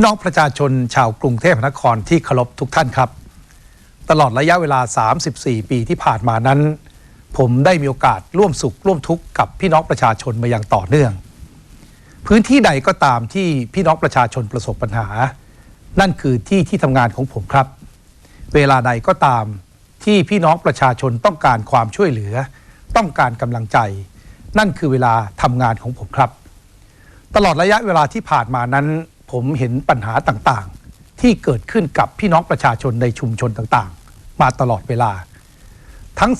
พี่น้องประชาชนชาวกรุงเทพมหานครที่เคารพทุกท่านครับ ตลอดระยะเวลา 34 ปีที่ผ่านมานั้น ผมได้มีโอกาสร่วมสุขร่วมทุกข์กับพี่น้องประชาชนมาอย่างต่อเนื่อง พื้นที่ใดก็ตามที่พี่น้องประชาชนประสบปัญหา นั่นคือที่ที่ทำงานของผมครับ เวลาใดก็ตามที่พี่น้องประชาชนต้องการความช่วยเหลือ ต้องการกำลังใจ นั่นคือเวลาทำงานของผมครับ ตลอดระยะเวลาที่ผ่านมานั้น ผมเห็นปัญหาต่างๆ ที่เกิดขึ้นกับพี่น้องประชาชนในชุมชนต่างๆ มาตลอดเวลา ทั้ง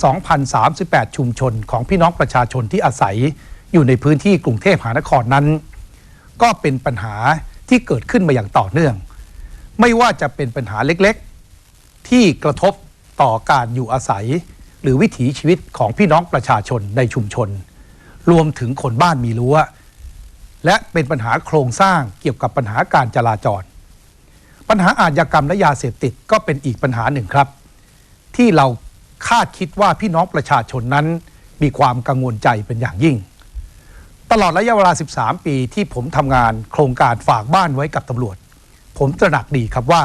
2,038 ชุมชนของพี่น้องประชาชนที่อาศัยอยู่ในพื้นที่กรุงเทพมหานครนั้น ก็เป็นปัญหาที่เกิดขึ้นมาอย่างต่อเนื่อง ไม่ว่าจะเป็นปัญหาเล็กๆ ที่กระทบต่อการอยู่อาศัย หรือวิถีชีวิตของพี่น้องประชาชนในชุมชน รวมถึงคนบ้านมีรั้ว และเป็นปัญหาโครงสร้างเกี่ยวกับปัญหาการจราจร ปัญหาอาชญากรรมและยาเสพติดก็เป็นอีกปัญหาหนึ่งครับ ที่เราคาดคิดว่าพี่น้องประชาชนนั้นมีความกังวลใจเป็นอย่างยิ่ง ตลอดระยะเวลา 13 ปีที่ผมทำงานโครงการฝากบ้านไว้กับตำรวจ ผมตระหนักดีครับว่า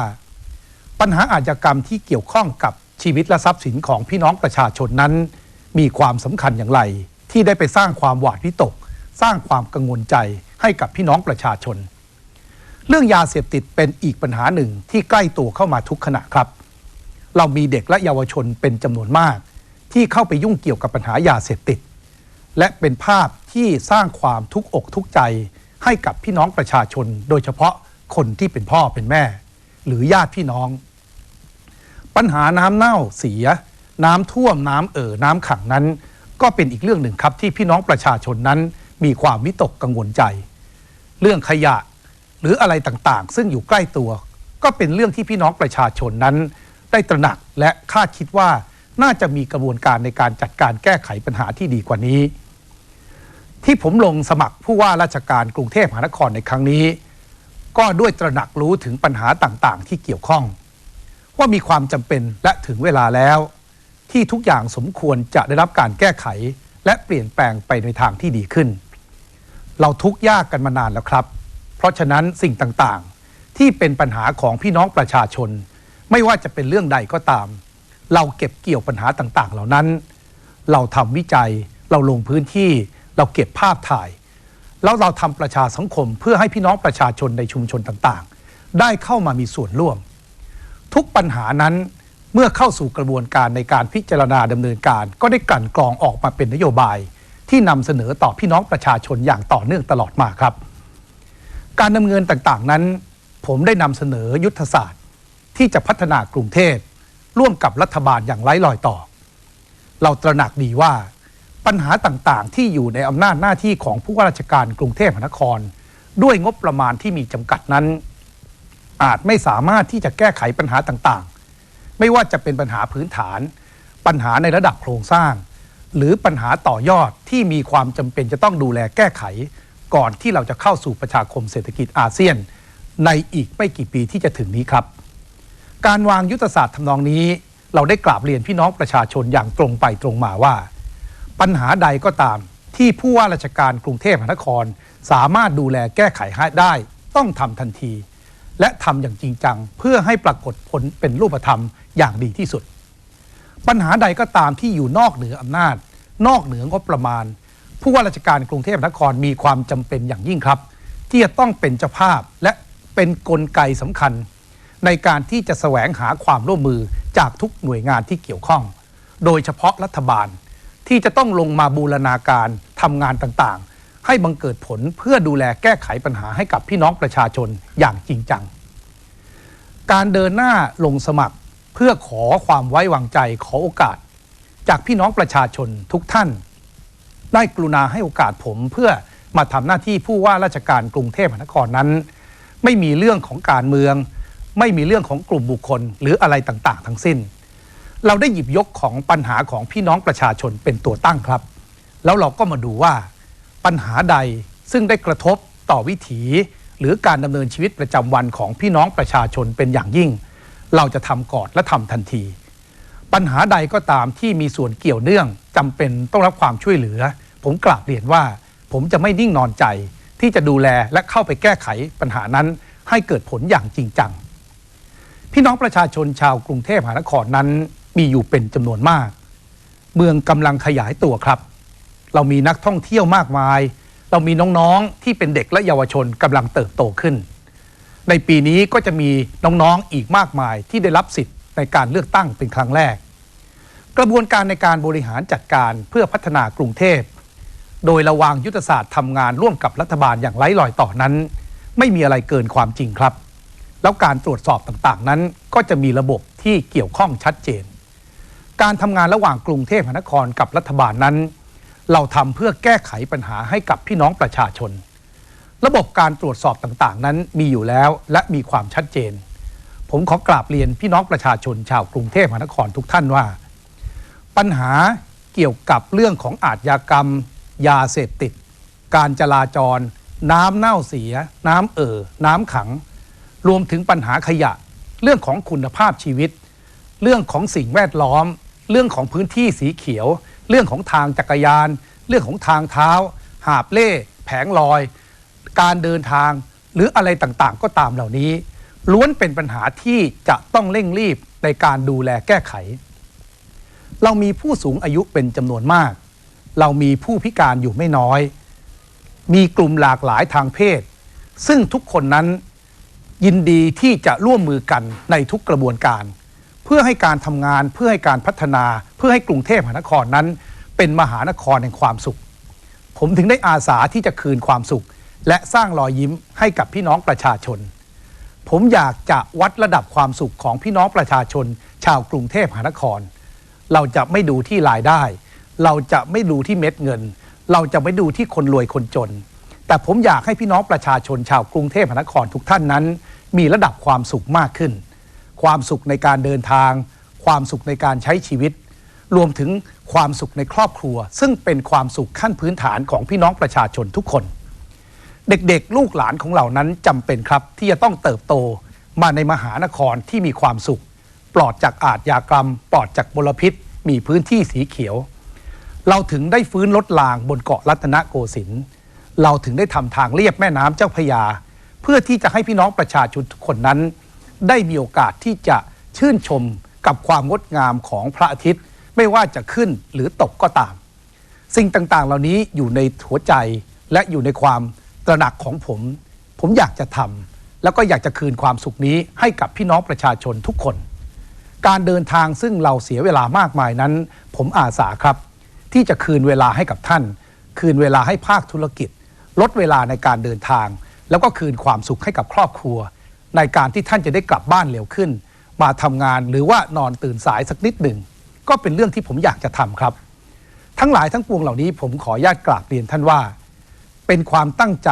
ปัญหาอาชญากรรมที่เกี่ยวข้องกับชีวิตและทรัพย์สินของพี่น้องประชาชนนั้น มีความสำคัญอย่างไร ที่ได้ไปสร้างความหวาดวิตก สร้างความกังวลใจให้กับพี่น้องประชาชน เรื่องยาเสพติดเป็นอีกปัญหาหนึ่งที่ใกล้ตัวเข้ามาทุกขณะครับ เรามีเด็กและเยาวชนเป็นจำนวนมาก ที่เข้าไปยุ่งเกี่ยวกับปัญหายาเสพติด และเป็นภาพที่สร้างความทุกข์อกทุกใจ ให้กับพี่น้องประชาชน โดยเฉพาะคนที่เป็นพ่อเป็นแม่ หรือญาติพี่น้อง ปัญหาน้ำเน่าเสีย น้ำท่วมน้ำเอ่อน้ำขังนั้น ก็เป็นอีกเรื่องหนึ่งครับที่พี่น้องประชาชนนั้น มีความวิตกกังวลใจ เรื่องขยะหรืออะไรต่างๆ ซึ่งอยู่ใกล้ตัว ก็เป็นเรื่องที่พี่น้องประชาชนนั้น ได้ตระหนักและคาดคิดว่าน่าจะมีกระบวนการในการจัดการแก้ไขปัญหาที่ดีกว่านี้ ที่ผมลงสมัครผู้ว่าราชการกรุงเทพมหานครในครั้งนี้ ก็ด้วยตระหนักรู้ถึงปัญหาต่างๆ ที่เกี่ยวข้อง ว่ามีความจำเป็นและถึงเวลาแล้ว ที่ทุกอย่างสมควรจะได้รับการแก้ไข และเปลี่ยนแปลงไปในทางที่ดีขึ้น เราทุกข์ยากกันมานานแล้วครับ เพราะฉะนั้นสิ่งต่างๆ ที่เป็นปัญหาของพี่น้องประชาชน ไม่ว่าจะเป็นเรื่องใดก็ตาม เราเก็บเกี่ยวปัญหาต่างๆ เหล่านั้น เราทำวิจัย เราลงพื้นที่ เราเก็บภาพถ่าย แล้วเราทำประชาสังคมเพื่อให้พี่น้องประชาชนในชุมชนต่างๆ ได้เข้ามามีส่วนร่วม ทุกปัญหานั้นเมื่อเข้าสู่กระบวนการในการพิจารณาดำเนินการ ก็ได้กลั่นกรองออกมาเป็นนโยบาย ที่นำเสนอต่อพี่น้องประชาชนอย่างต่อเนื่องตลอดมาครับ การดำเนินต่างๆนั้น ผมได้นำเสนอยุทธศาสตร์ ที่จะพัฒนากรุงเทพร่วมกับรัฐบาลอย่างไร้รอยต่อ เราตระหนักดีว่าปัญหาต่างๆ ที่อยู่ในอำนาจหน้าที่ของผู้ว่าราชการกรุงเทพมหานคร ด้วยงบประมาณที่มีจำกัดนั้น อาจไม่สามารถที่จะแก้ไขปัญหาต่างๆ ไม่ว่าจะเป็นปัญหาพื้นฐาน ปัญหาในระดับโครงสร้าง หรือปัญหาต่อยอดที่มีความจำเป็นจะต้องดูแลแก้ไข ก่อนที่เราจะเข้าสู่ประชาคมเศรษฐกิจอาเซียน ในอีกไม่กี่ปีที่จะถึงนี้ครับ การวางยุทธศาสตร์ทำนองนี้ เราได้กราบเรียนพี่น้องประชาชนอย่างตรงไปตรงมาว่า ปัญหาใดก็ตามที่ผู้ว่าราชการกรุงเทพมหานคร สามารถดูแลแก้ไขให้ได้ ต้องทำทันที และทำอย่างจริงจัง เพื่อให้ปรากฏผลเป็นรูปธรรมอย่างดีที่สุด ปัญหาใดก็ตามที่อยู่นอกเหนืออำนาจ นอกเหนืองบประมาณ ผู้ว่าราชการกรุงเทพมหานครมีความจำเป็นอย่างยิ่งครับ ที่จะต้องเป็นเจ้าภาพและเป็นนกลไกสำคัญ ในการที่จะแสวงหาความร่วมมือจากทุกหน่วยงานที่เกี่ยวข้อง โดยเฉพาะรัฐบาลที่จะต้องลงมาบูรณาการทำงานต่างๆ ให้บังเกิดผลเพื่อดูแลแก้ไขปัญหาให้กับพี่น้องประชาชนอย่างจริงจัง การเดินหน้าลงสมัคร เพื่อขอความไว้วางใจขอโอกาส จากพี่น้องประชาชนทุกท่าน ได้กรุณาให้โอกาสผมเพื่อมาทำหน้าที่ผู้ว่าราชการกรุงเทพมหานครนั้น ไม่มีเรื่องของการเมือง ไม่มีเรื่องของกลุ่มบุคคลหรืออะไรต่างๆ ทั้งสิ้น เราได้หยิบยกของปัญหาของพี่น้องประชาชนเป็นตัวตั้งครับ แล้วเราก็มาดูว่า ปัญหาใดซึ่งได้กระทบต่อวิถี หรือการดำเนินชีวิตประจำวันของพี่น้องประชาชนเป็นอย่างยิ่ง เราจะทำก่อนและทำทันที ปัญหาใดก็ตามที่มีส่วนเกี่ยวเนื่องจำเป็นต้องรับความช่วยเหลือ ผมกราบเรียนว่า ผมจะไม่นิ่งนอนใจ ที่จะดูแลและเข้าไปแก้ไขปัญหานั้นให้เกิดผลอย่างจริงจัง พี่น้องประชาชนชาวกรุงเทพมหานครนั้นมีอยู่เป็นจำนวนมาก เมืองกำลังขยายตัวครับ เรามีนักท่องเที่ยวมากมาย เรามีน้องๆที่เป็นเด็กและเยาวชนกำลังเติบโตขึ้น ในปีนี้ก็จะมีน้องๆอีกมากมายที่ได้รับสิทธิ์ในการเลือกตั้งเป็นครั้งแรก กระบวนการในการบริหารจัดการเพื่อพัฒนากรุงเทพ โดยระวางยุทธศาสตร์ทำงานร่วมกับรัฐบาลอย่างไร้รอยต่อนั้น ไม่มีอะไรเกินความจริงครับ แล้วการตรวจสอบต่างๆนั้น ก็จะมีระบบที่เกี่ยวข้องชัดเจน การทำงานระหว่างกรุงเทพมหานครกับรัฐบาลนั้น เราทำเพื่อแก้ไขปัญหาให้กับพี่น้องประชาชน ระบบการตรวจสอบต่างๆ นั้นมีอยู่แล้วและมีความชัดเจน ผมขอกราบเรียนพี่น้องประชาชนชาวกรุงเทพมหานครทุกท่านว่า ปัญหาเกี่ยวกับเรื่องของอาชญากรรม ยาเสพติด การจราจร น้ำเน่าเสีย น้ำเอ่อ น้ำขัง รวมถึงปัญหาขยะ เรื่องของคุณภาพชีวิต เรื่องของสิ่งแวดล้อม เรื่องของพื้นที่สีเขียว เรื่องของทางจักรยาน เรื่องของทางเท้า หาบเล่ แผงลอย การเดินทางหรืออะไรต่างๆ ก็ตามเหล่านี้ ล้วนเป็นปัญหาที่จะต้องเร่งรีบในการดูแลแก้ไข เรามีผู้สูงอายุเป็นจำนวนมาก เรามีผู้พิการอยู่ไม่น้อย มีกลุ่มหลากหลายทางเพศ ซึ่งทุกคนนั้นยินดีที่จะร่วมมือกันในทุกกระบวนการ เพื่อให้การทำงานเพื่อให้การพัฒนา เพื่อให้กรุงเทพมหานครนั้น เป็นมหานครแห่งความสุข ผมถึงได้อาสาที่จะคืนความสุข และสร้างรอยยิ้มให้กับพี่น้องประชาชน ผมอยากจะวัดระดับความสุขของพี่น้องประชาชน ชาวกรุงเทพมหานคร เราจะไม่ดูที่รายได้ เราจะไม่ดูที่เม็ดเงิน เราจะไม่ดูที่คนรวยคนจน แต่ผมอยากให้พี่น้องประชาชน ชาวกรุงเทพมหานครทุกท่านนั้น มีระดับความสุขมากขึ้น ความสุขในการเดินทาง ความสุขในการใช้ชีวิต รวมถึงความสุขในครอบครัว ซึ่งเป็นความสุขขั้นพื้นฐานของพี่น้องประชาชนทุกคน เด็กๆ ลูกหลานของเหล่านั้นจำเป็นครับ ที่จะต้องเติบโตมาในมหานครที่มีความสุข ปลอดจากอาทยากรรม ปลอดจากมลพิษ มีพื้นที่สีเขียว เราถึงได้ฟื้นลดลางบนเกาะรัตนโกสินทร์เราถึงได้ทำทางเลียบแม่น้ำเจ้าพระยา เพื่อที่จะให้พี่น้องประชาชนทุกคนนั้น ได้มีโอกาสที่จะชื่นชมกับความงดงามของพระอาทิตย์ ไม่ว่าจะขึ้นหรือตกก็ตาม สิ่งต่างๆ เหล่านี้อยู่ในหัวใจและอยู่ในความ ตระหนักของผม ผมอยากจะทำแล้วก็อยากจะคืนความสุขนี้ให้กับพี่น้องประชาชนทุกคน การเดินทางซึ่งเราเสียเวลามากมายนั้น ผมอาสาครับ ที่จะคืนเวลาให้กับท่าน คืนเวลาให้ภาคธุรกิจ ลดเวลาในการเดินทาง แล้วก็คืนความสุขให้กับครอบครัว ในการที่ท่านจะได้กลับบ้านเร็วขึ้น มาทำงานหรือว่านอนตื่นสายสักนิดหนึ่งก็เป็นเรื่องที่ผมอยากจะทำครับ ทั้งหลายทั้งปวงเหล่านี้ผมขออนุญาตกราบเรียนท่านว่า เป็นความตั้งใจ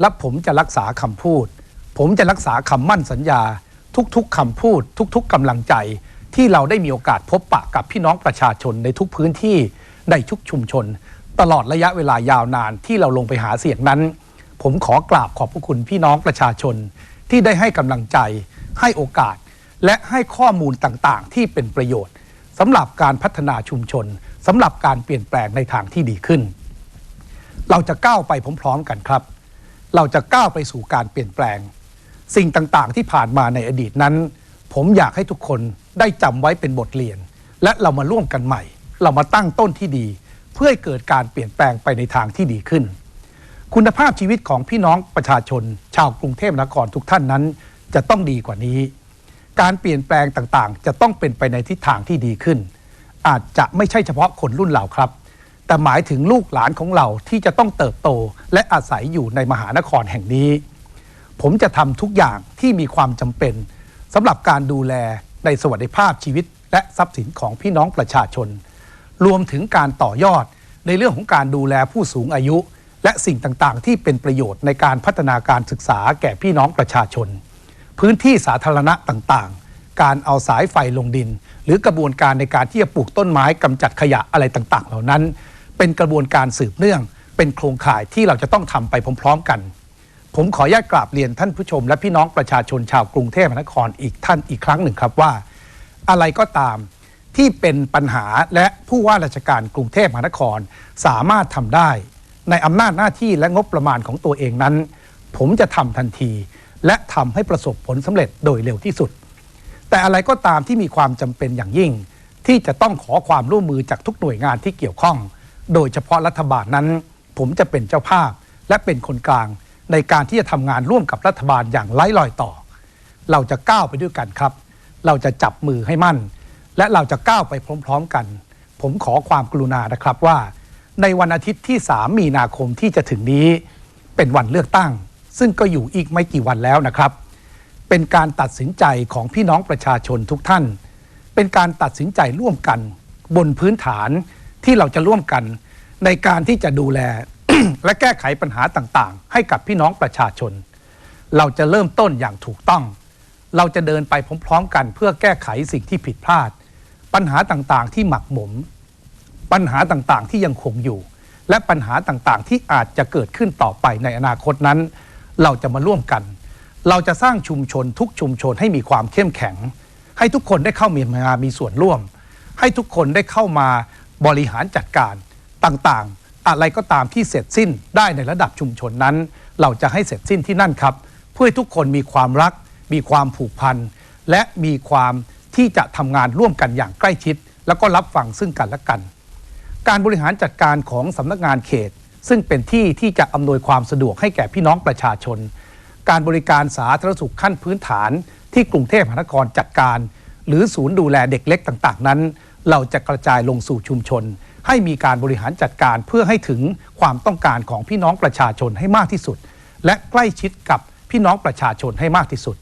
และผมจะรักษาคำพูด ผมจะรักษาคำมั่นสัญญา ทุกๆคำพูด ทุกๆกำลังใจ ที่เราได้มีโอกาสพบปะกับพี่น้องประชาชนในทุกพื้นที่ในทุกชุมชน ตลอดระยะเวลายาวนานที่เราลงไปหาเสียงนั้น ผมขอกราบขอบพระคุณพี่น้องประชาชน ที่ได้ให้กำลังใจ ให้โอกาส และให้ข้อมูลต่างๆ ที่เป็นประโยชน์สำหรับการพัฒนาชุมชนสำหรับการเปลี่ยนแปลงในทางที่ดีขึ้น เราจะก้าวไปพร้อมๆกันครับ เราจะก้าวไปสู่การเปลี่ยนแปลง สิ่งต่างๆ ที่ผ่านมาในอดีตนั้น ผมอยากให้ทุกคนได้จำไว้เป็นบทเรียน และเรามาร่วมกันใหม่ เรามาตั้งต้นที่ดี เพื่อให้เกิดการเปลี่ยนแปลงไปในทางที่ดีขึ้น คุณภาพชีวิตของพี่น้องประชาชน ชาวกรุงเทพมหานครทุกท่านนั้น จะต้องดีกว่านี้ การเปลี่ยนแปลงต่างๆ จะต้องเป็นไปในทิศทางที่ดีขึ้น อาจจะไม่ใช่เฉพาะคนรุ่นเราครับ แต่หมายถึงลูกหลานของเราที่จะต้องเติบโตและอาศัยอยู่ในมหานครแห่งนี้ ผมจะทำทุกอย่างที่มีความจำเป็นสำหรับการดูแลในสวัสดิภาพชีวิต และทรัพย์สินของพี่น้องประชาชน รวมถึงการต่อยอดในเรื่องของการดูแลผู้สูงอายุ และสิ่งต่างๆ ที่เป็นประโยชน์ในการพัฒนาการศึกษาแก่พี่น้องประชาชน พื้นที่สาธารณะต่างๆ การเอาสายไฟลงดิน หรือกระบวนการในการที่จะปลูกต้นไม้กำจัดขยะอะไรต่างๆ เหล่านั้น เป็นกระบวนการสืบเนื่อง เป็นโครงข่ายที่เราจะต้องทำไปพร้อมๆกัน ผมขออนุญาตกราบเรียนท่านผู้ชม และพี่น้องประชาชนชาวกรุงเทพมหานครอีกท่านอีกครั้งหนึ่งครับว่า อะไรก็ตามที่เป็นปัญหาและผู้ว่าราชการกรุงเทพมหานครสามารถทำได้ ในอำนาจหน้าที่และงบประมาณของตัวเองนั้น ผมจะทำทันที และทำให้ประสบผลสำเร็จโดยเร็วที่สุด แต่อะไรก็ตามที่มีความจำเป็นอย่างยิ่ง ที่จะต้องขอความร่วมมือจากทุกหน่วยงานที่เกี่ยวข้อง โดยเฉพาะรัฐบาลนั้น ผมจะเป็นเจ้าภาพและเป็นคนกลางในการที่จะทำงานร่วมกับรัฐบาลอย่างไร้รอยต่อ เราจะก้าวไปด้วยกันครับ เราจะจับมือให้มั่น และเราจะก้าวไปพร้อม ๆกัน ผมขอความกรุณานะครับว่า ในวันอาทิตย์ที่ 3 มีนาคมที่จะถึงนี้ เป็นวันเลือกตั้ง ซึ่งก็อยู่อีกไม่กี่วันแล้วนะครับ เป็นการตัดสินใจของพี่น้องประชาชนทุกท่าน เป็นการตัดสินใจร่วมกัน บนพื้นฐาน ที่เราจะร่วมกันในการที่จะดูแล และแก้ไขปัญหาต่างๆ ให้กับพี่น้องประชาชน เราจะเริ่มต้นอย่างถูกต้อง เราจะเดินไปพร้อมๆกัน เพื่อแก้ไขสิ่งที่ผิดพลาด ปัญหาต่างๆที่หมักหมม ปัญหาต่างๆที่ยังคงอยู่ และปัญหาต่างๆที่อาจจะเกิดขึ้นต่อไปในอนาคตนั้น เราจะมาร่วมกัน เราจะสร้างชุมชนทุกชุมชนให้มีความเข้มแข็ง ให้ทุกคนได้เข้ามีมามีส่วนร่วม ให้ทุกคนได้เข้ามา บริหารจัดการต่างๆ อะไรก็ตามที่เสร็จสิ้นได้ในระดับชุมชนนั้น เราจะให้เสร็จสิ้นที่นั่นครับ เพื่อทุกคนมีความรัก มีความผูกพัน และมีความที่จะทำงานร่วมกันอย่างใกล้ชิด แล้วก็รับฟังซึ่งกันและกัน การบริหารจัดการของสำนักงานเขต ซึ่งเป็นที่ที่จะอำนวยความสะดวกให้แก่พี่น้องประชาชน การบริการสาธารณสุขขั้นพื้นฐาน ที่กรุงเทพมหานครจัดการ หรือศูนย์ดูแลเด็กเล็กต่าง ๆ นั้น เราจะกระจายลงสู่ชุมชน ให้มีการบริหารจัดการเพื่อให้ถึงความต้องการของพี่น้องประชาชนให้มากที่สุด และใกล้ชิดกับพี่น้องประชาชนให้มากที่สุด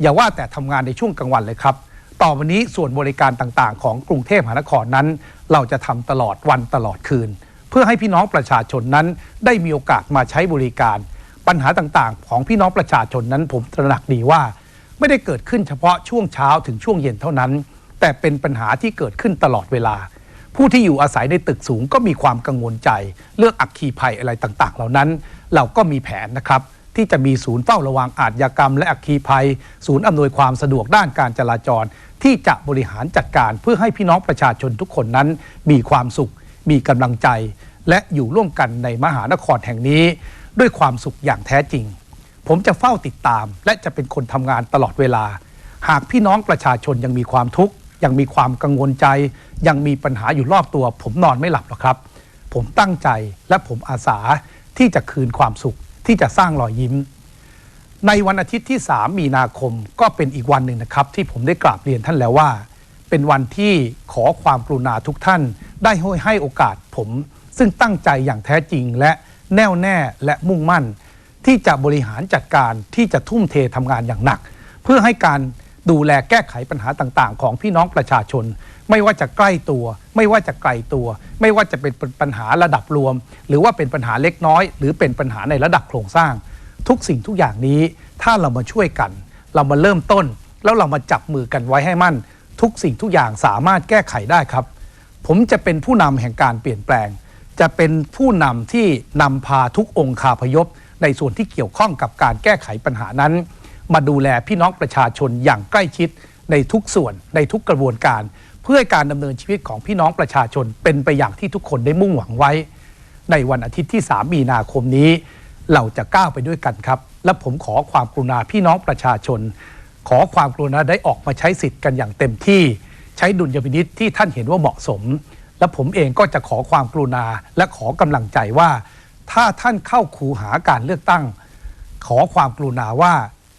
อย่าว่าแต่ทำงานในช่วงกลางวันเลยครับ ต่อวันนี้ส่วนบริการต่างๆ ของกรุงเทพมหานครนั้น เราจะทำตลอดวันตลอดคืน เพื่อให้พี่น้องประชาชนนั้น ได้มีโอกาสมาใช้บริการ ปัญหาต่างๆ ของพี่น้องประชาชนนั้นผมตระหนักดีว่า ไม่ได้เกิดขึ้นเฉพาะช่วงเช้าถึงช่วงเย็นเท่านั้น แต่เป็นปัญหาที่เกิดขึ้นตลอดเวลา ผู้ที่อยู่อาศัยในตึกสูงก็มีความกังวลใจ เรื่องอัคคีภัยอะไรต่างๆ เหล่านั้น เราก็มีแผนนะครับที่จะมีศูนย์เฝ้าระวังอาชญากรรม และอัคคีภัย ศูนย์อำนวยความสะดวกด้านการจราจร ที่จะบริหารจัดการเพื่อให้พี่น้องประชาชนทุกคนนั้น มีความสุข มีกำลังใจ และอยู่ร่วมกันในมหานครแห่งนี้ ด้วยความสุขอย่างแท้จริง ผมจะเฝ้าติดตาม และจะเป็นคนทำงานตลอดเวลา หากพี่น้องประชาชนยังมีความทุกข์ ยังมีความกังวลใจ ยังมีปัญหาอยู่รอบตัว ผมนอนไม่หลับหรอกครับ ผมตั้งใจและผมอาสาที่จะคืนความสุขที่จะสร้างรอยยิ้ม ในวันอาทิตย์ที่ 3 มีนาคมก็เป็นอีกวันหนึ่งนะครับ ที่ผมได้กราบเรียนท่านแล้วว่า เป็นวันที่ขอความกรุณาทุกท่าน ได้ให้ให้โอกาสผม ซึ่งตั้งใจอย่างแท้จริงและแน่วแน่และมุ่งมั่น ที่จะบริหารจัดการที่จะทุ่มเททำงานอย่างหนัก เพื่อให้การ ดูแลแก้ไขปัญหาต่างๆ ของพี่น้องประชาชน ไม่ว่าจะใกล้ตัว ไม่ว่าจะไกลตัว ไม่ว่าจะเป็นปัญหาระดับรวม หรือว่าเป็นปัญหาเล็กน้อย หรือเป็นปัญหาในระดับโครงสร้าง ทุกสิ่งทุกอย่างนี้ถ้าเรามาช่วยกัน เรามาเริ่มต้น แล้วเรามาจับมือกันไว้ให้มั่น ทุกสิ่งทุกอย่างสามารถแก้ไขได้ครับ ผมจะเป็นผู้นำแห่งการเปลี่ยนแปลง จะเป็นผู้นำที่นำพาทุกองค์คาพยพ ในส่วนที่เกี่ยวข้องกับการแก้ไขปัญหานั้น มาดูแลพี่น้องประชาชนอย่างใกล้ชิดในทุกส่วนในทุกกระบวนการ เพื่อการดำเนินชีวิตของพี่น้องประชาชนเป็นไปอย่างที่ทุกคนได้มุ่งหวังไว้ ในวันอาทิตย์ที่ 3 มีนาคมนี้ เราจะก้าวไปด้วยกันครับ และผมขอความกรุณาพี่น้องประชาชน ขอความกรุณาได้ออกมาใช้สิทธิ์กันอย่างเต็มที่ ใช้ดุลยพินิษที่ท่านเห็นว่าเหมาะสม และผมเองก็จะขอความกรุณาและขอกำลังใจว่า ถ้าท่านเข้าคูหาการเลือกตั้ง ขอความกรุณาว่า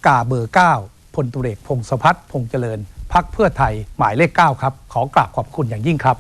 กาเบอร์ 9พลตุเรกพงศพัฒน์พงเจริญพักเพื่อไทยหมายเลข 9 ครับ ขอกราบขอบคุณอย่างยิ่งครับ